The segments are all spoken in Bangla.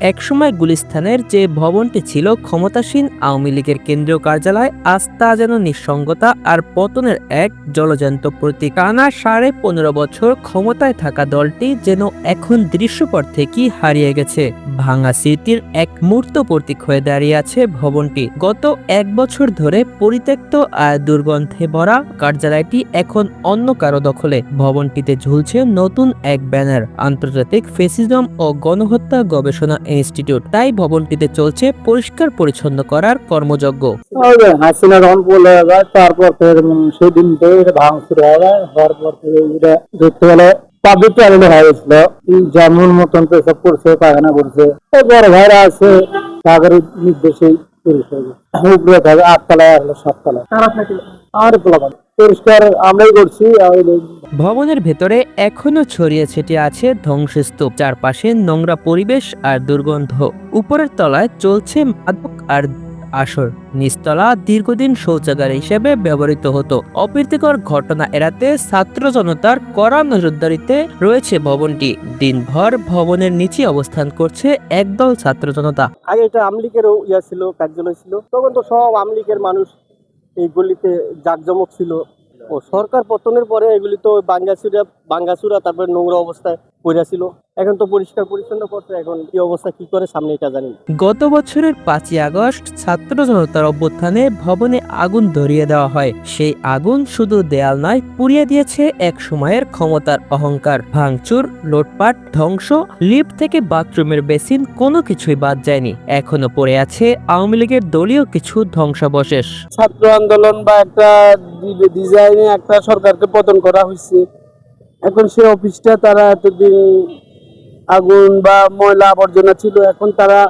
একসময় গুলিস্তানের যে ভবনটি ছিল ক্ষমতাসীন আওয়ামী লীগের কেন্দ্রীয় কার্যালয়, আজ তা যেন নিঃসঙ্গতা আর পতনের এক জলজান্ত প্রতীক। টানা সাড়ে পনেরো বছর ক্ষমতায় থাকা দলটি যেন এখন দৃশ্যপট থেকেই হারিয়ে গেছে। ভাঙা স্মৃতির এক মূর্ত প্রতীক হয়ে দাঁড়িয়ে আছে ভবনটি। গত এক বছর ধরে পরিত্যক্ত আর দুর্গন্ধে ভরা কার্যালয়টি এখন অন্য কারও দখলে। ভবনটিতে ঝুলছে নতুন এক ব্যানার, আন্তর্জাতিক ফেসিজম ও গণহত্যা গবেষণা ইনস্টিটিউট। তাই ভবনটিতে চলছে পরিষ্কার পরিচ্ছন্ন করার কর্মযজ্ঞ। হাসিনা বলে তারপর সেদিন ভাঙচুর যায় হওয়ার পর যেমন মতন করছে, পায়খানা করছে। বড় ভাইরা আছে পরিষ্কার উপরে থাকে আটতলায় সাততলায়। আর পরিষ্কার আমরাই করছি ভবনের ভেতরে এখনও ছড়িয়ে ছিটিয়ে আছে ধ্বংসস্তূপ। চারপাশে নোংরা পরিবেশ আর দুর্গন্ধ। উপরের তলায় চলছে মাদক আর আসর। নিচতলা দীর্ঘদিন শৌচাগার হিসেবে ব্যবহৃত হতো। অপ্রীতিকর ঘটনা এড়াতে ছাত্র জনতার কড়া নজরদারিতে রয়েছে ভবনটি। দিনভর ভবনের নিচে অবস্থান করছে একদল ছাত্র জনতা। আগে এটা আমলিকেরও ইয়া ছিল কার্যালয় ছিল। তখন তো সব আমলিকের মানুষ এই গলিতে জাকজমক ছিল। ও সরকার পতনের পরে এগুলি তো বাঙ্গাসুরা বাঙ্গাসুরা তারপরে নোংরা অবস্থায় পড়ে ছিল এখন তো পরিষ্কার পরিচ্ছন্ন করছে এখন কি অবস্থা কি করে সামনে এটা জানি। গত বছরের পাঁচই আগস্ট ছাত্র জনতার অভ্যুত্থানে ভবনে আগুন ধরিয়ে দেওয়া হয়। সেই আগুন শুধু দেয়াল নয় পুড়িয়ে দিয়েছে এক সময়ের ক্ষমতার অহংকার। ভাঙচুর লোটপাট ধ্বংস লিফট থেকে বাথরুমের বেসিন কোনো কিছুই বাদ যায়নি। এখনও পড়ে আছে আওয়ামী লীগের দলীয় কিছু ধ্বংসাবশেষ। ছাত্র আন্দোলন বা একটা ডিজাইনে একটা সরকারকে পতন করা হয়েছে। এখন সে অফিসটা তারা এতদিন আগুন বা ময়লা আবর্জনা ছিল, এখন তারা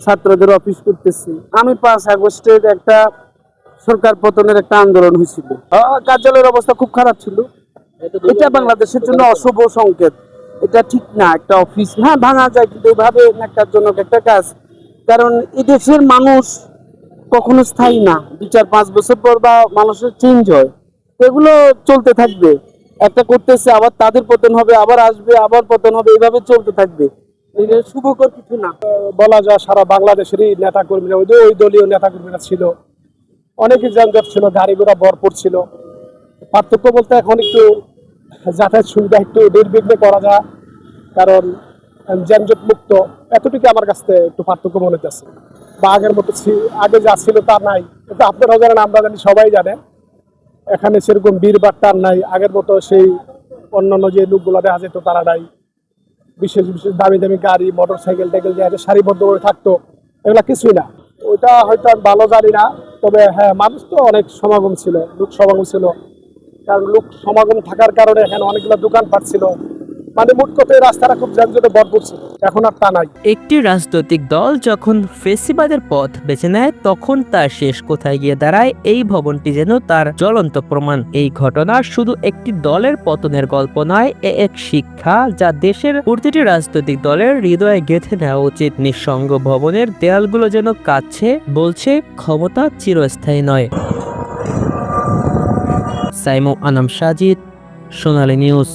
ছাত্রদের অফিস করতেছে। আমি পাঁচ আগস্টের একটা সরকার পতনের একটা আন্দোলন হয়েছিল। কার্যালয়ের অবস্থা খুব খারাপ ছিল। এটা বাংলাদেশের জন্য অশুভ সংকেত। এটা ঠিক না, একটা অফিস হ্যাঁ ভাঙা যায়, কিন্তু এইভাবে ন্যাক্কারজনক একটা কাজ। কারণ এদেশের মানুষ কখনো স্থায়ী না। দু চার পাঁচ বছর পর বা মানুষের চেঞ্জ হয়। এগুলো চলতে থাকবে। একটা করতেছে, আবার তাদের পতন হবে, আবার আসবে, আবার পতন হবে, এইভাবে চলতে থাকবে। এটা শুভকর কিছু না, বলা যায় সারা বাংলাদেশেরই নেতা কর্মীরা ওই দলীয় নেতা কর্মীরা ছিল অনেকে যানজট ছিল গাড়ি ঘোড়া ভরপুর ছিল। পার্থক্য বলতে এখন একটু যাতায়াত সুবিধা একটু নির্বিঘ্নে করা যায়, কারণ যানজট মুক্ত, এতটুকু আমার কাছ থেকে একটু পার্থক্য মনে হচ্ছে বা আগের মতো আগে যা ছিল তা নাই কিন্তু আপনারাও জানেন, আমরা জানি, সবাই জানে। এখানে সেরকম বীর বাট্টার নাই। আগের মতো সেই অন্যান্য যে লোকগুলো দেখা যেত, তারা নাই। বিশেষ বিশেষ দামি দামি গাড়ি মোটর সাইকেল টাইকেল যে সারিবদ্ধ করে থাকতো। এগুলা কিছুই না। ওইটা হয়তো আমি ভালো জানি না, তবে হ্যাঁ মানুষ তো অনেক সমাগম ছিল, লোক সমাগম ছিল। কারণ লোক সমাগম থাকার কারণে এখানে অনেকগুলো দোকান ছিল। মানে মোট কথা রাস্তাটা খুব যানজটে ভরপুর ছিল। এখন আর তা নাই। একটি রাজনৈতিক দল যখন ফেসিবাদের পথ বেছে নেয়, তখন তার শেষ কোথায় গিয়ে দাঁড়ায়, এই ভবনটি যেন তার জ্বলন্ত প্রমাণ। এই ঘটনা শুধু একটি দলের পতনের গল্প নয়, এ এক শিক্ষা যা দেশের প্রতিটি রাজনৈতিক দলের হৃদয়ে গেঁথে নেওয়া উচিত। নিঃসঙ্গ ভবনের দেয়ালগুলো যেন কাচ্ছে বলছে, ক্ষমতা চিরস্থায়ী নয়। সাইমো আনাম সাজিদ, সোনালী নিউজ।